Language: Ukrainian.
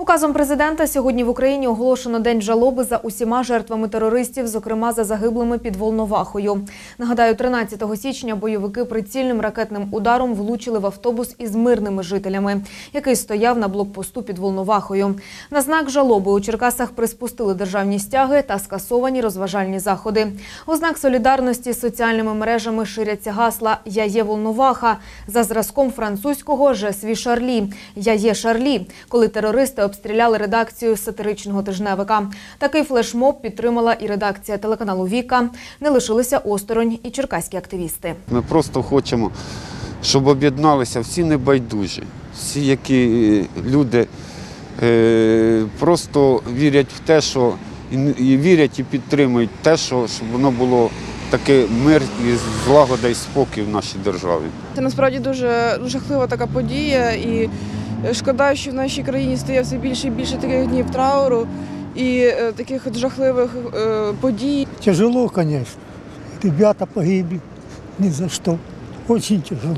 Указом президента сьогодні в Україні оголошено день жалоби за усіма жертвами терористів, зокрема за загиблими під Волновахою. Нагадаю, 13 січня бойовики прицільним ракетним ударом влучили в автобус із мирними жителями, який стояв на блокпосту під Волновахою. На знак жалоби у Черкасах приспустили державні стяги та скасовані розважальні заходи. У знак солідарності з соціальними мережами ширяться гасла Я є Волноваха за зразком французького «Je suis Шарлі. Я є Шарлі, коли терористи обстріляли редакцію сатиричного тижневика. Такий флешмоб підтримала і редакція телеканалу Віка. Не лишилися осторонь і черкаські активісти. Ми просто хочемо, щоб об'єдналися всі небайдужі, всі, які е, люди е, просто вірять в те, що і, і вірять і підтримують те, що щоб воно було таке мир і злагода і спокій в нашій державі. Це насправді дуже жахлива така подія, і шкода, що в нашій країні стає все більше і більше таких днів трауру і е, таких жахливих е, подій. Тяжело, звісно. Ребята погибли ні за що. Очень тяжело.